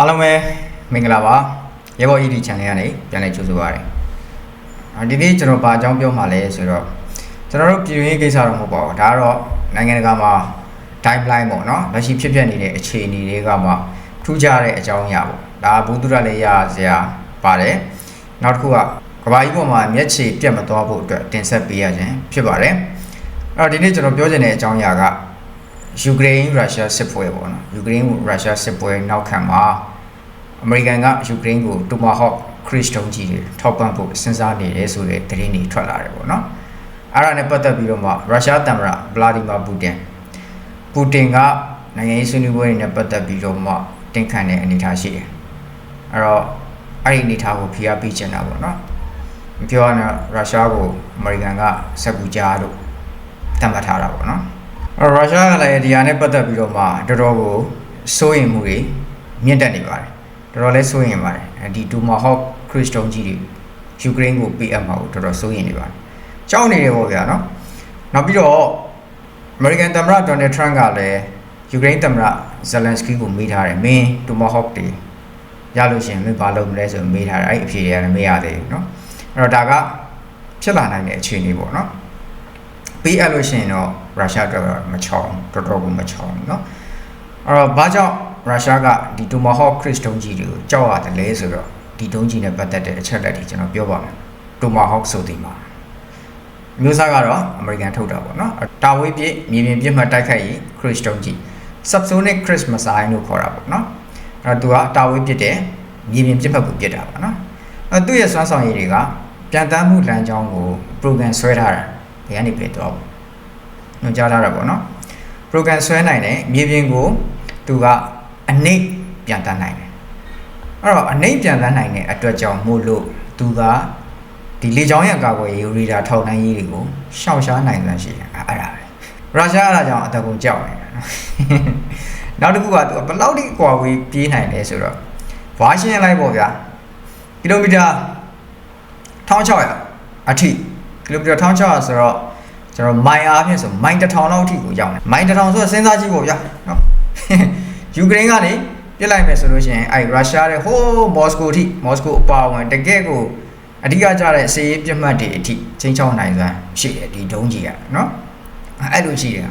အားလုံးပဲမင်္ဂလာပါရေဘော် ED channel ကနေပြန်လည်ကြိုဆိုပါရစေအာဒီနေ့ကျွန်တော်ဘာအကြောင်းပြောမှာလဲဆိုတော့ကျွန်တော်တို့ပြည်တွင်းရေးကိစ္စတော့မဟုတ်ပါဘူးဒါကတော့နိုင်ငံတကာမှာ timeline ပေါ့နော်လက်ရှိဖြစ်ပျက်နေတဲ့အခြေအနေတွေကမှထူးခြားတဲ့အကြောင်းအရာပေါ့ဒါကဘုသူရလည်းရစရာပါတယ်နောက်တစ်ခုကကဘာကြီးပေါ်မှာမျက်ခြေပြတ်မသွားဖို့အတွက်တင်ဆက်ပေးရခြင်းဖြစ်ပါတယ်အဲ့တော့ဒီနေ့ကျွန်တော်ပြောချင်တဲ့အကြောင်းအရာကယူကရိန်းရုရှားစစ်ပွဲပေါ့နော်ယူကရိန်းရုရှားစစ်ပွဲနောက်ခံမှာ အမေရိကန်ကယူကရိန်းကိုတူမာဟော့ခရစ်တုံးကြီးတွေထောက်ပံ့ဖို့စဉ်းစားနေတယ်ဆိုတဲ့သတင်းတွေထွက်လာတယ်ပေါ့နော်အဲ့ဒါနဲ့ပတ်သက်ပြီးတော့မှရုရှားသမ္မတဗလာဒီမာပူတင်ပူတင်ကနိုင်ငံရေးဆွေးနွေးပွဲတွေနဲ့ပတ်သက်ပြီးတော့မှတင်ခံတဲ့အနေအထားရှိတယ်အဲ့တော့အဲ့ဒီအနေအထားကိုဖိအားပေးချင်တာပေါ့နော်မပြောရရင်ရုရှားကိုအမေရိကန်ကစက်ကူကြားလို့သတ်မှတ်ထားတာပေါ့နော်အဲ့တော့ရုရှားကလည်းဒီဟာနဲ့ပတ်သက်ပြီးတော့မှတော်တော်ကိုစိုးရိမ်မှုတွေမြင့်တက်နေပါတယ် တော်တော်လေးစိုးရိမ်ပါတယ်အဲဒီဒူမာဟော့ခရစ်စတုန်ကြီးတွေယူကရိန်းကိုပေးအပ်မှာကိုတော်တော်စိုးရိမ်နေပါတယ်ကြောက်နေတယ်ပေါ့ဗျာနော်နောက်ပြီးတော့အမေရိကန်သမ္မတဒေါ်နယ်ထရန့်ကလည်းယူကရိန်းသမ္မတဇယ်လန်စကီကိုမေးထားတယ်မင်းဒူမာဟော့တွေရလို့ရှိရင်မင်းဘာလုပ်မလဲဆိုမေးထားတယ်အဲ့ဒီအဖြေတွေကလည်းမရသေးဘူးเนาะအဲ့တော့ဒါကဖြစ်လာနိုင်တဲ့အခြေအနေပေါ့เนาะ ပေးအပ်လို့ရှိရင်တော့ရုရှားအတွက်မချောင်းတော်တော်ကိုမချောင်းเนาะအဲ့တော့ဘာကြောင့် ရုရှားကဒီတိုမာဟော့ခရစ်တုံးကြီးတွေကိုကြောက်ရတယ်လဲဆိုတော့ဒီတုံးကြီးနဲ့ပတ်သက်တဲ့အချက်လက်တွေကျွန်တော်ပြောပါမယ်တိုမာဟော့ဆိုဒီမှာမျိုးစားကတော့အမေရိကန်ထုတ်တာပေါ့နော်တာဝေးပြည့်မြေပြင်ပြစ်မှတ်တိုက်ခိုက်ရေးခရစ်တုံးကြီး subsonic cruise missile လို့ခေါ်တာပေါ့နော်အဲ့တော့သူကတာဝေးပြစ်တဲ့မြေပြင်ပြစ်မှတ်ကိုပြစ်တာပေါ့နော်အဲ့သူ့ရဲ့စွမ်းဆောင်ရည်တွေကပြန်တမ်းမှုလမ်းကြောင်းကို program ဆွဲထားတာဒီကနေပြတော့ညွှန်ကြားထားတာပေါ့နော် program ဆွဲနိုင်တယ်မြေပြင်ကိုသူက အနှိပ်ပြန်တမ်းနိုင်တယ်အဲ့တော့အနှိပ်ပြန်တမ်းနိုင်တဲ့အတွက်ကြောင့်မို့လို့သူကဒီလေကြောင်းရကာကွယ်ရေးရီဒါထောက်နှမ်းရေးတွေကိုရှောင်ရှားနိုင်စွမ်းရှိတယ်အဲ့ဒါပဲရုရှားအဲ့ဒါကြောင့်အတကုံကြောက်နေတာနော်နောက်တစ်ခုကသူကဘယ်လောက်ထိကွာဝေးပြေးနိုင်လဲဆိုတော့ဝါရှင်လိုက်ပေါ့ဗျာကီလိုမီတာ1600အထိကီလိုမီတာ1600ဆိုတော့ကျွန်တော်မိုင်အားဖြင့်ဆိုမိုင်1000လောက်အထိကိုရောက်တယ်မိုင်1000ဆိုတော့စဉ်းစားကြည့်ပေါ့ဗျာနော် ယူကရိန်းကနေပြစ်လိုက်မယ်ဆိုလို့ရှိရင်အဲရုရှားရဲ့ဟိုးမော်စကိုအထိမော်စကိုအပါဝင်တကယ့်ကိုအဓိကကျတဲ့စီးရေးပြစ်မှတ်တွေအထိချင်းချောင်းနိုင်စွမ်းရှိတယ်ဒီဒုံးကြီးကနော်အဲ့လိုရှိတယ်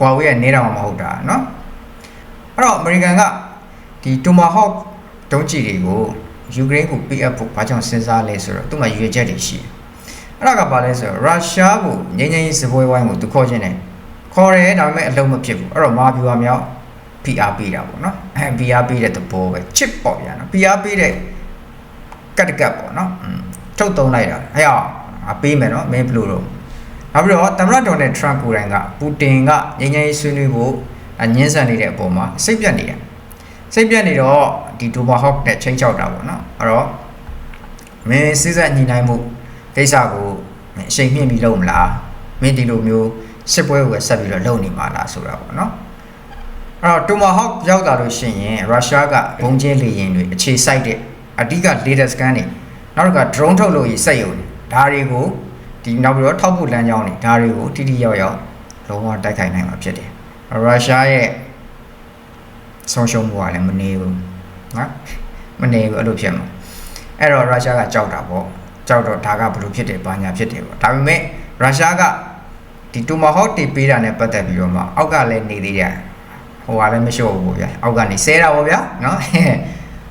ကွာဝေးကနေတော့မဟုတ်တာနော်အဲ့တော့အမေရိကန်ကဒီတိုမာဟော့ဒုံးကြီးတွေကိုယူကရိန်းကိုပေးအပ်ဖို့ဘာကြောင့်စဉ်းစားလဲဆိုတော့သူ့မှာရွေချက်တွေရှိတယ်အဲ့ဒါကဘာလဲဆိုတော့ရုရှားကိုငြိမ်းချမ်းရေးစပွဲဝိုင်းကိုသူခေါ်ခြင်းတယ်ခေါ်တယ်ဒါပေမဲ့အလုံးမဖြစ်ဘူးအဲ့တော့မာပြူဟာမြောက် PR ပေးတာပေါ့နော်အဲ PR ပေးတဲ့သဘောပဲ chip ပေါ့ဗျာနော် PR ပေးတဲ့ကတ်တကတ်ပေါ့နော်อืมထုတ်သုံးလိုက်တာအဲ့အောင်အပေးမယ်နော်မင်းဘလို့တော့နောက်ပြီးတော့သမ္မတဒေါ်နယ်ထရန့်ကိုယ်တိုင်ကပူတင်ကငြိမ်းချမ်းရေးဆွေးနွေးဖို့ညှင်းဆန်နေတဲ့အပေါ်မှာစိတ်ပြတ်နေတယ်စိတ်ပြတ်နေတော့ဒီဒိုမာဟော့နဲ့ချင်းချောက်တာပေါ့နော်အဲ့တော့မင်းစစ်ဆက်ညီနိုင်မှုကိစ္စကိုအချိန်မြင့်ပြီးလုပ်မလားမင်းဒီလိုမျိုးစစ်ပွဲကိုဆက်ပြီးတော့လုပ်နေမှာလားဆိုတာပေါ့နော် အဲ့တော့တိုမာဟော့ရောက်လာလို့ရှိရင်ရုရှားကဘုံကျင်းလေယာဉ်တွေအခြေစိုက်တဲ့အဓိက data scan တွေနောက်တစ်ခါ drone ထုတ်လို့ရစက်ရုံတွေဒါတွေကိုဒီနောက်ပြီးတော့ထောက်ဖို့လမ်းကြောင်းတွေဒါတွေကိုတိတိယောက်ယောက်လုံးဝတိုက်ခိုက်နိုင်မှာဖြစ်တယ်ရုရှားရဲ့ဆုံးရှုံးမှုကလည်းမနေဘူးနော်မနေဘူးအဲ့လိုဖြစ်မှာအဲ့တော့ရုရှားကကြောက်တာပေါ့ကြောက်တော့ဒါကဘလို့ဖြစ်တယ်ဘာညာဖြစ်တယ်ပေါ့ဒါပေမဲ့ရုရှားကဒီတိုမာဟော့တီပေးတာနဲ့ပတ်သက်ပြီးတော့မှအောက်ကလည်းနေသေးတယ် ဟိုကလည်းမလျှော့ဘူးပေါ့ဗျာအောက်ကနေဆဲတာပေါ့ဗျာနော်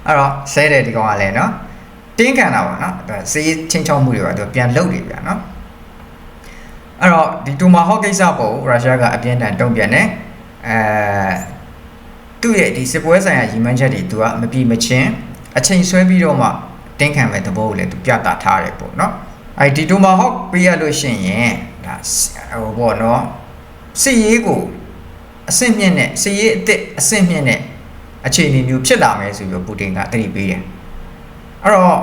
အဲ့တော့ဆဲတယ်ဒီကောင်ကလည်းနော်တင်းခံတာပေါ့နော်ဒါစေးချင်းချောက်မှုတွေကသူပြန်လုတ်တယ်ဗျာနော်အဲ့တော့ဒီတိုမာဟော့ကိစ္စပေါ့ရုရှားကအပြင်းထန်တုံ့ပြန်တယ်အဲသူ့ရဲ့ဒီစစ်ပွဲဆိုင်ရာရည်မှန်းချက်တွေသူကမပြီးမချင်းအချိန်ဆွဲပြီးတော့မှတင်းခံမဲ့သဘောကိုလည်းသူပြသထားတယ်ပေါ့နော်အဲဒီတိုမာဟော့ပြရလို့ရှိရင်ဒါဟိုပေါ့နော်စစ်ရေးကို အဆင့်မြင့်နဲ့စီရေးအစ်စ်အဆင့်မြင့်နဲ့အခြေအနေမျိုးဖြစ်လာမယ်ဆိုပြီးပူတင်ကတတိပေးတယ်အဲ့တော့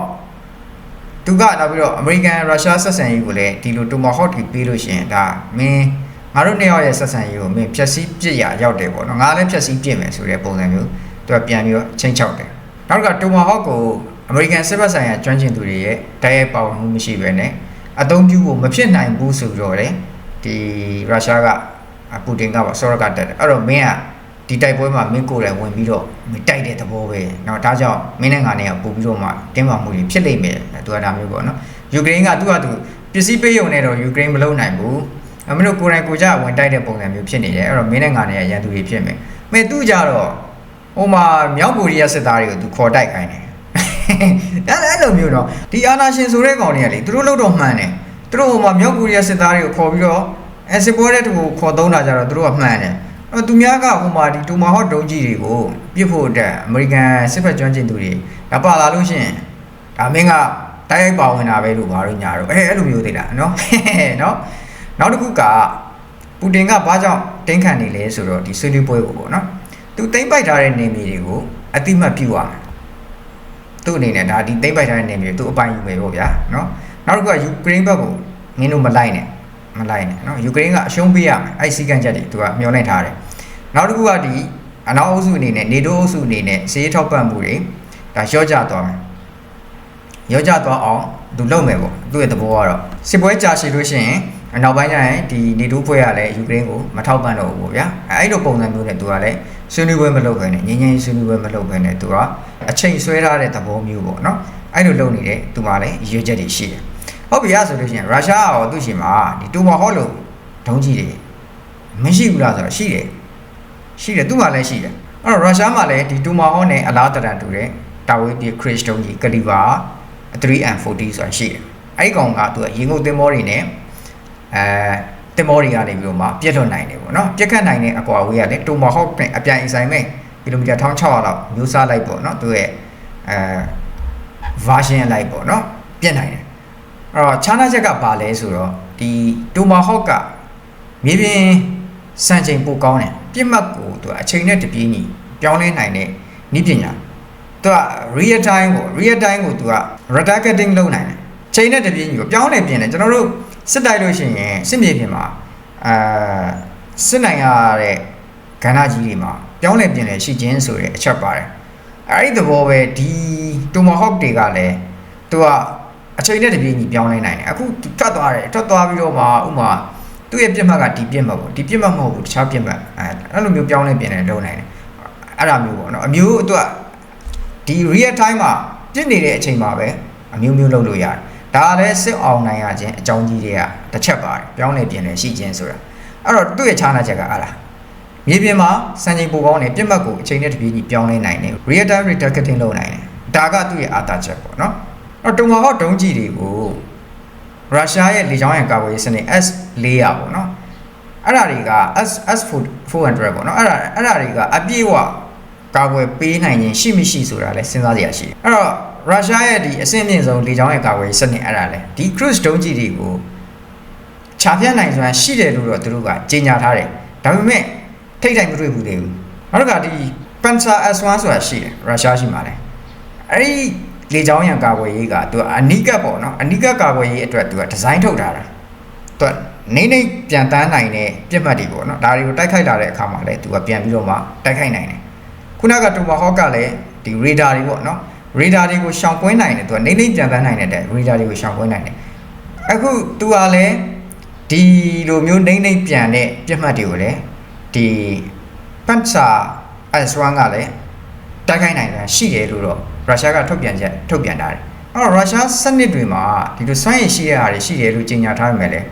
သူကနောက်ပြီးတော့အမေရိကန်ရုရှားဆက်ဆံရေးကိုလည်းဒီလိုတိုမာဟော့တီပေးလို့ရှိရင်ဒါမင်းငါတို့နှစ်ယောက်ရဲ့ဆက်ဆံရေးကိုမင်းဖြက်စီးပြစ်ရရောက်တယ်ပေါ့နော်ငါလည်းဖြက်စီးပြစ်မယ်ဆိုတဲ့ပုံစံမျိုးသူကပြန်ပြီးတော့ချင်းချောက်တယ်နောက်ကတိုမာဟော့ကိုအမေရိကန်စစ်ဘက်ဆိုင်ရာကျွမ်းကျင်သူတွေရဲ့တိုက်ရိုက်ပါဝင်မှုမရှိဘဲနဲ့အသုံးပြုဖို့မဖြစ်နိုင်ဘူးဆိုတော့လေဒီရုရှားက ပူတင်ကပါစောရကတက်တယ်အဲ့တော့မင်းက ဒီတိုက်ပွဲမှာမင်းကိုယ်တိုင်ဝင်ပြီးတော့မတိုက်တဲ့သဘောပဲเนาะဒါကြောင့်မင်းနဲ့ငါနဲ့ကပို့ပြီးတော့မှတင်းမာမှုတွေဖြစ်လိမ့်မယ်သူကဒါမျိုးပေါ့နော်ယူကရိန်းကသူ့ဟာသူပစ္စည်းပေးရုံနဲ့တော့ယူကရိန်းမလုပ်နိုင်ဘူးအမလို့ကိုယ်တိုင်ကိုယ်ကြဝင်တိုက်တဲ့ပုံစံမျိုးဖြစ်နေတယ်အဲ့တော့မင်းနဲ့ငါနဲ့ရန်သူတွေဖြစ်မယ်မဲသူကြတော့ဟိုမှာမြောက်ကိုရီးယားစစ်သားတွေကိုသူခေါ်တိုက်ခိုင်းတယ်အဲ့အဲ့လိုမျိုးတော့ဒီအာနာရှင်ဆိုတဲ့ကောင်တွေကလေသူတို့လောက်တော့မှန်တယ်သူတို့ဟိုမှာမြောက်ကိုရီးယားစစ်သားတွေကိုခေါ်ပြီးတော့ အဲစစ်ပွဲတဲ့တူကိုခေါ်သုံးတာကြတော့သူတို့ကမှန်တယ်အဲ့သူများကဟိုမှာဒီတူမာဟော့ဒုံးကြီးတွေကိုပြစ်ဖို့အတွက်အမေရိကန်စစ်ဖက်ကျွမ်းကျင်သူတွေဒါပါလာလို့ရှိရင်ဒါမင်းကတိုက်ရိုက်ပါဝင်တာပဲလို့ဘာလို့ညာတော့အဲအဲ့လိုမျိုးသေးလားနော်နော်နောက်တစ်ခုကပူတင်ကဘာကြောင့်တင်းခံနေလဲဆိုတော့ဒီဆွေးနွေးပွဲကိုပေါ့နော်သူတိမ့်ပိုက်ထားတဲ့နေမြေတွေကိုအတိမတ်ပြုရမယ်သူ့အနေနဲ့ဒါဒီတိမ့်ပိုက်ထားတဲ့နေမြေသူအပိုင်ယူမယ်ပေါ့ဗျာနော်နောက်တစ်ခုကယူကရိန်းဘက်ကိုမင်းတို့မလိုက်နဲ့ မလိုက်နဲ့နော်ယူကရိန်းကအရှုံးပေးရမယ်အဲ့စီကန်ချက်တွေသူကမျှော်လင့်ထားတယ်နောက်တစ်ခုကဒီအနောက်အုပ်စုအနေနဲ့နေတိုးအုပ်စုအနေနဲ့ဈေးထောက်ပံ့မှုတွေဒါရော့ကျသွားမယ်ရော့ကျသွားအောင်သူလုပ်မယ်ပေါ့သူ့ရဲ့သဘောကတော့စစ်ပွဲကြာရှည်လို့ရှိရင်အနောက်ပိုင်းကျရင်ဒီနေတိုးဖွဲ့ရလဲယူကရိန်းကိုမထောက်ပံ့တော့ဘူးပေါ့ဗျာအဲ့လိုပုံစံမျိုးနဲ့သူကလည်းဆွေးနွေးပွဲမလုပ်ဘဲနဲ့ငြင်းငြင်းဆွေးနွေးပွဲမလုပ်ဘဲနဲ့သူကအချိန်ဆွဲထားတဲ့သဘောမျိုးပေါ့နော်အဲ့လိုလုပ်နေတဲ့သူကလည်းရွေးချက်တွေရှိတယ် ဟုတ်ပြီရဆိုလို့ရှိရင်ရုရှားရောသူ့ရှင်မှာဒီတူမာဟော့လို့ဒုံးကြီးတွေမရှိဘူးလားဆိုတော့ရှိတယ်ရှိတယ်သူ့မှာလည်းရှိတယ်အဲ့တော့ရုရှားမှာလည်းဒီတူမာဟော့နဲ့အလားတရန်တူတဲ့တာဝေးပြည်ခရစ်တုံးကြီးကလီဗာ 3M40 ဆိုတာရှိတယ်အဲ့ဒီကောင်ကသူကရေငုပ်သင်္ဘောတွေနဲ့အဲတင်မောတွေကနေပြီးတော့မှပြတ်လွတ်နိုင်တယ်ပေါ့နော်ပြတ်ခတ်နိုင်တဲ့အကွာဝေးကလည်းတိုမာဟော့နဲ့အပြိုင်အဆိုင်မဲ့ကီလိုမီတာ1600လောက်မျိုးစားလိုက်ပေါ့နော်သူရဲ့အဲ version လိုက်ပေါ့နော်ပြတ်နိုင်တယ် အဲ့တော့ခြားနာချက်ကဘာလဲဆိုတော့ဒီတိုမာဟော့ကမြေပြင်စံချိန်ပိုကောင်းတယ်ပြစ်မှတ်ကိုသူကအချိန်နဲ့တပြေးညီပြောင်းလဲနိုင်တဲ့နည်းပညာသူက real time ကို real time ကိုသူက retargeting လုပ်နိုင်တယ်ချိန်နဲ့တပြေးညီကိုပြောင်းလဲပြင်တယ်ကျွန်တော်တို့စစ်တိုက်လို့ရှိရင်စစ်မြေပြင်မှာအာစစ်နိုင်ရတဲ့ကဏ္ဍကြီးတွေမှာပြောင်းလဲပြင်လဲရှိခြင်းဆိုတဲ့အချက်ပါတယ်အဲဒီသဘောပဲဒီ Tomahawk တွေကလည်းသူက အချိန်နဲ့တပြေးညီပြောင်းလဲနိုင်တယ်အခုထွက်သွားတယ်ထွက်သွားပြီးတော့မှဥမာသူ့ရဲ့ပြစ်မှတ်ကဒီပြစ်မှတ်ပေါ့ဒီပြစ်မှတ်မဟုတ်ဘူးတခြားပြစ်မှတ်အဲအဲ့လိုမျိုးပြောင်းလဲပြင်လဲလုပ်နိုင်တယ်အဲ့ဒါမျိုးပေါ့နော်အမျိုးသူကဒီ real time မှာပြစ်နေတဲ့အချိန်မှာပဲအမျိုးမျိုးလုပ်လို့ရတယ်ဒါလည်းစစ်အောင်နိုင်ရခြင်းအကြောင်းကြီးတွေကတစ်ချက်ပါတယ်ပြောင်းလဲပြင်လဲရှိခြင်းဆိုတာအဲ့တော့သူ့ရဲ့ခြားနာချက်ကအားလားမြေပြင်မှာစံချိန်ပိုကောင်းတယ်ပြစ်မှတ်ကိုအချိန်နဲ့တပြေးညီပြောင်းလဲနိုင်တယ် real time retargeting လုပ်နိုင်တယ်ဒါကသူ့ရဲ့အားသာချက်ပေါ့နော်အဲ့ တော့တုံမာဟော့ဒုံးကြီးတွေကိုရုရှားရဲ့လေကြောင်းရန်ကာကွယ်ရေးစနစ် S400 ပေါ့နော်အဲ့ဒါတွေက S S400 ပေါ့နော်အဲ့ဒါအဲ့ဒါတွေကအပြည့်အဝကာကွယ်ပေးနိုင်ခြင်းရှိမရှိဆိုတာလဲစဉ်းစားကြရရှိတယ်အဲ့တော့ရုရှားရဲ့ဒီအဆင့်မြင့်ဆုံးလေကြောင်းရဲ့ကာကွယ်ရေးစနစ်အဲ့ဒါလဲဒီ cruise ဒုံးကြီးတွေကိုခြာပြတ်နိုင်စွမ်းရှိတယ်လို့တော့သူတို့ကကြေညာထားတယ်ဒါပေမဲ့ထိတ်ထိုက်မတွေ့ဘူးလေဘူးနောက်ကဒီ Panzer S1 ဆိုတာရှိတယ်ရုရှားရှိမှာလဲအဲ့ဒီ လေကြောင်းရန်ကာကွယ်ရေးကသူကအနိကပေါ့နော်အနိကကာကွယ်ရေးအတွက်သူကဒီဇိုင်းထုတ်ထားတာသူကနေနေပြန်တန်းနိုင်တဲ့ပြစ်မှတ်တွေပေါ့နော်ဒါတွေကိုတိုက်ခိုက်လာတဲ့အခါမှာလဲသူကပြန်ပြီးတော့မှတိုက်ခိုက်နိုင်တယ်ခုနကတိုမာဟော့ကလည်းဒီရေဒါတွေပေါ့နော်ရေဒါတွေကိုရှောင်ကွင်းနိုင်တယ်သူကနေနေပြန်တန်းနိုင်တဲ့ရေဒါတွေကိုရှောင်ကွင်းနိုင်တယ်အခုသူကလည်းဒီလိုမျိုးနေနေပြန်တဲ့ပြစ်မှတ်တွေကိုလည်းဒီပတ်စာ S1 ကလည်းတိုက်ခိုက်နိုင်တာရှိတယ်လို့တော့ ရုရှားကထုတ်ပြန်ချက်ထုတ်ပြန်ထားတယ်။အဲ့တော့ရုရှားစနစ်တွေမှာဒီလိုစွမ်းရည်ရှိရတာတွေရှိတယ်လို့ကြေညာထားပေမဲ့လည်း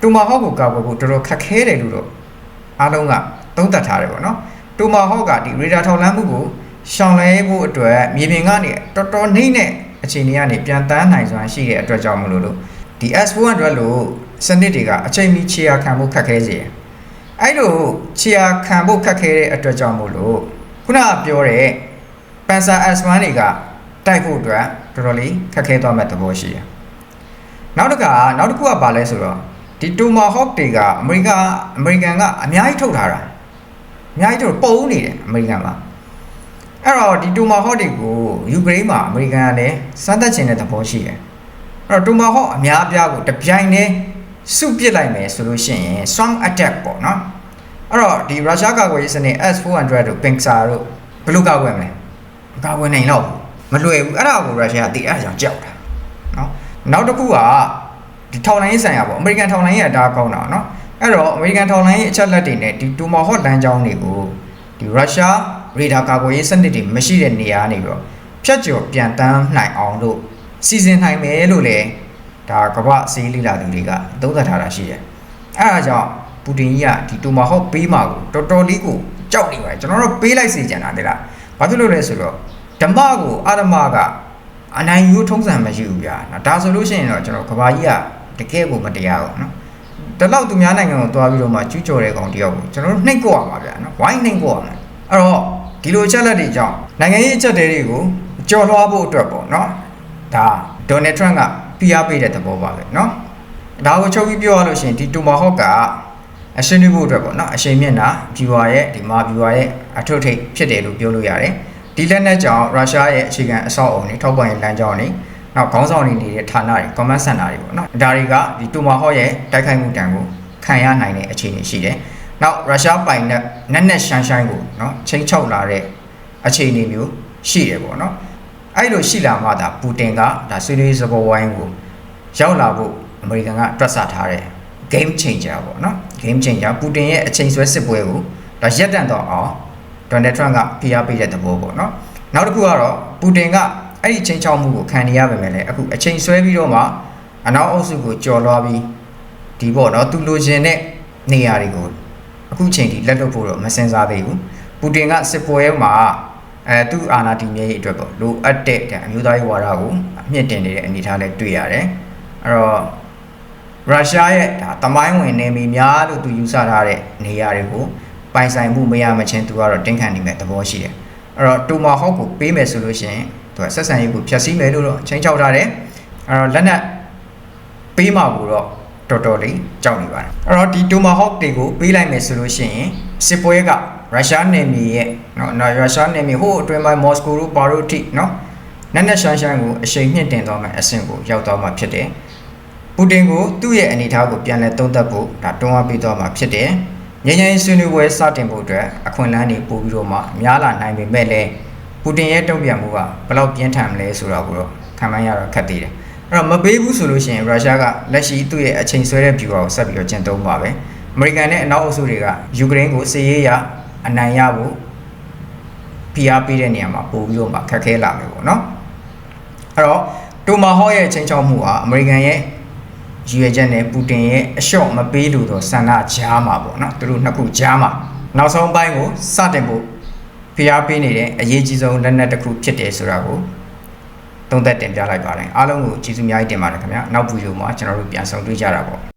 တူမာဟော့ကိုကာကွယ်ဖို့တော်တော်ခက်ခဲတယ်လို့တော့အားလုံးကသုံးသပ်ထားတယ်ပေါ့နော်။တူမာဟော့ကဒီရေဒါထောက်လန်းမှုကိုရှောင်လဲဖို့အတွက်မြေပြင်ကနေတော်တော်နှိမ့်တဲ့အခြေအနေကနေပြန်တန်းနိုင်စွမ်းရှိတဲ့အတွက်ကြောင့်မလို့လို့ဒီ S400 လို့စနစ်တွေကအချိန်မီခြေရာခံဖို့ခက်ခဲစေတယ်။အဲ့လိုခြေရာခံဖို့ခက်ခဲတဲ့အတွက်ကြောင့်မို့လို့ခုနကပြောတဲ့ ပန်ဆာ S1 တွေကတိုက်ဖို့အတွက်တော်တော်လေးခက်ခဲသွားမဲ့သဘောရှိတယ်။နောက်တစ်ခါနောက်တစ်ခုကဘာလဲဆိုတော့ဒီတူမာဟော့တွေကအမေရိကန်အမေရိကန်ကအများကြီးထုတ်ထားတာအများကြီးထုတ်ပုံနေတယ်အမေရိကန်မှာအဲ့တော့ဒီတူမာဟော့တွေကိုယူကရိန်းမှာအမေရိကန်ကလည်းစမ်းသပ်ခြင်းတဲ့သဘောရှိတယ်။အဲ့တော့တူမာဟော့အများအပြားကိုတပြိုင်တည်းစုပစ်လိုက်မယ်ဆိုလို့ရှိရင် strong attack ပေါ့နော်။အဲ့တော့ဒီရုရှားကာကွယ်ရေးစနစ် S400 တို့ Pinksar တို့ဘယ်လိုကာကွယ်မလဲ။မ ကာကွယ်နိုင်တော့ဘူး။မလွယ်ဘူး။အဲ့ဒါကိုရုရှားကတည်အဲ့ဒါကြောင့်ကြောက်တာ။နော်။နောက်တစ်ခုကဒီထောင်လိုင်းဆိုင်ရာပေါ့အမေရိကန်ထောင်လိုင်းရဲ့အတားကောင်းတာနော်။အဲ့တော့အမေရိကန်ထောင်လိုင်းရဲ့အချက်လက်တွေနဲ့ဒီတူမာဟော့လမ်းကြောင်းတွေကိုရဒီရုရှားရေဒါကာကွယ်ရေးစနစ်တွေမရှိတဲ့နေရာကနေပြီးတော့ဖြတ်ကျော်ပြန်တန်းနိုင်အောင်လို့စီစဉ်နိုင်မယ်လို့လည်းဒါကမ္ဘာအစည်းလိလာသူတွေကသုံးသပ်ထားတာရှိတယ်အဲဒါကြောင့်ပူတင်ကြီးကဒီတူမာဟော့ပေးမှာကိုတော်တော်လေးကိုကြောက်နေပါတယ်ကျွန်တော်တို့ပေးလိုက်စေချင်တာတဲ့လား ဘာဖြစ်လို့လဲဆိုတော့ဓမ္မကိုအာရမကအနိုင်ယူထုံးစံမရှိဘူးဗျာနော်ဒါဆိုလို့ရှိရင်တော့ကျွန်တော်ကဘာကြီးကတကယ်ကိုမတရားဘူးနော်တလောက်သူများနိုင်ငံကိုသွားပြီးတော့မှကျူးကျော်တဲ့ကောင်တယောက်ကိုကျွန်တော်တို့နှိပ်ကောက်ရမှာဗျာနော်ဝိုင်းနှိပ်ကောက်ရမှာအဲ့တော့ဒီလိုအချက်လက်တွေကြောင့်နိုင်ငံရေးအချက်တွေကိုကြော်လွှားဖို့အတွက်ပေါ့နော်ဒါဒေါ်နယ်ထရန့်ကဖိအားပေးတဲ့သဘောပါပဲနော်ဒါကိုချုပ်ပြီးပြောရလို့ရှိရင်ဒီတူမာဟော့က အရှင်းနေဖို့အတွက်ပေါ့နော်အရှိန်မျက်နှာဘီဝါရဲ့ဒီမာဘီဝါရဲ့အထုထိတ်ဖြစ်တယ်လို့ပြောလို့ရတယ်ဒီလက်နက်ကြောင့်ရုရှားရဲ့အခြေခံအဆောက်အအုံတွေထောက်ပံ့ရေးလမ်းကြောင်းတွေနောက်ခေါင်းဆောင်တွေနေတဲ့ဌာနတွေ command center တွေပေါ့နော်ဒါတွေကဒီတူမာဟော့ရဲ့တိုက်ခိုက်မှုတံကိုခံရနိုင်တဲ့အခြေအနေရှိတယ်နောက်ရုရှားပိုင်တဲ့နက်နက်ရှမ်းရှိုင်းကိုနော်ချိန်ချောက်လာတဲ့အခြေအနေမျိုးရှိတယ်ပေါ့နော်အဲ့လိုရှိလာမှသာပူတင်ကဒါဆွေးနွေးစဘောဝိုင်းကိုရောက်လာဖို့အမေရိကန်ကတွက်ဆထားတယ် game changer ပေါ့နော် game changer ပူတင်ရဲ့အချိန်ဆွဲစစ်ပွဲကိုဒါရက်တန့်တော့အောင်ဒေါ်နယ်ထရန့်ကဖိအားပေးတဲ့သဘောပေါ့နော်နောက်တစ်ခုကတော့ပူတင်ကအဲ့ဒီချိန်ချောက်မှုကိုခံနေရပါမယ်လေအခုအချိန်ဆွဲပြီးတော့မှအနောက်အုပ်စုကိုကြော်လွှားပြီးဒီပေါ့နော်သူလိုချင်တဲ့နေရာတွေကိုအခုချိန်ထိလက်လွတ်ဖို့တော့မစင်စားသေးဘူးပူတင်ကစစ်ပွဲမှာအဲသူ့အာဏာတည်မြဲရေးအတွက်ပေါ့လိုအပ်တဲ့အမျိုးသားရေးဝါဒကိုအမြင့်တင်နေတဲ့အနေအထားလည်းတွေ့ရတယ်အဲ့တော့ ရုရှားရဲ့ဒါတမိုင်းဝင်နေမီများလို့သူယူဆထားတဲ့နေရာတွေကိုပိုင်ဆိုင်မှုမရမချင်းသူကတော့တင်းခံနေမဲ့သဘောရှိတယ်အဲ့တော့တူမာဟောက်ကိုပေးမယ်ဆိုလို့ရှိရင်သူကဆက်ဆံရေးကိုဖျက်ဆီးမယ်လို့တော့ချိန်ချောက်ထားတယ်အဲ့တော့လက်နက်ပေးမှာကိုတော့တော်တော်လေးကြောက်နေပါတယ်အဲ့တော့ဒီတူမာဟောက်တွေကိုပေးလိုက်မယ်ဆိုလို့ရှိရင်စစ်ပွဲကရုရှားနယ်မြေရဲ့နော်နော်ရုရှားနယ်မြေဟိုးအတွင်းပိုင်းမော်စကိုတို့ပါရိုတီနော်နက်နက်ရှမ်းရှမ်းကိုအရှိန်မြင့်တင်သွားမယ်အဆင့်ကိုရောက်သွားမှာဖြစ်တယ် ပူတင်ကိုသူ့ရဲ့အနေအထားကိုပြန်လည်သုံးသပ်ဖို့ဒါတွန်းအားပေးသွားမှာဖြစ်တယ်ငြိမ်းချမ်းရေးဆွေးနွေးပွဲစတင်ဖို့အတွက်အခွင့်အလမ်းတွေပို့ပြီးတော့မှများလာနိုင်ပေမဲ့လည်းပူတင်ရဲ့တုံ့ပြန်မှုကဘယ်လောက်ပြင်းထန်မလဲဆိုတာကိုတော့ခံမှန်းရတော့ခက်သေးတယ်အဲ့တော့မပေးဘူးဆိုလို့ရှိရင်ရုရှားကလက်ရှိသူ့ရဲ့အချိန်ဆွဲတဲ့ view ကိုဆက်ပြီးတော့ကျင့်သုံးပါပဲအမေရိကန်နဲ့အနောက်အုပ်စုတွေကယူကရိန်းကိုစစ်ရေးရအနိုင်ရဖို့ဖိအားပေးတဲ့နေရာမှာပို့ပြီးတော့မှခက်ခဲလာမယ်ပေါ့နော်အဲ့တော့တိုမာဟော့ရဲ့ချိန်ချောက်မှုဟာအမေရိကန်ရဲ့ ရည်ရွယ်ချက်နဲ့ပူတင်ရဲ့အလျှော့မပေးလို့တော့ဆန္ဒကြားမှာပေါ့နော်သူတို့နှစ်ခုကြားမှာနောက်ဆုံးပိုင်းကိုစတင်ဖို့ဖိအားပေးနေတဲ့အရေးကြီးဆုံးလက်နက်တစ်ခုဖြစ်တယ်ဆိုတာကိုသုံးသက်တင်ပြလိုက်ပါတယ်အားလုံးကိုကျေးဇူးအများကြီးတင်ပါတယ်ခင်ဗျာနောက်ဗီဒီယိုမှာကျွန်တော်တို့ပြန်ဆောင်တွေ့ကြတာပေါ့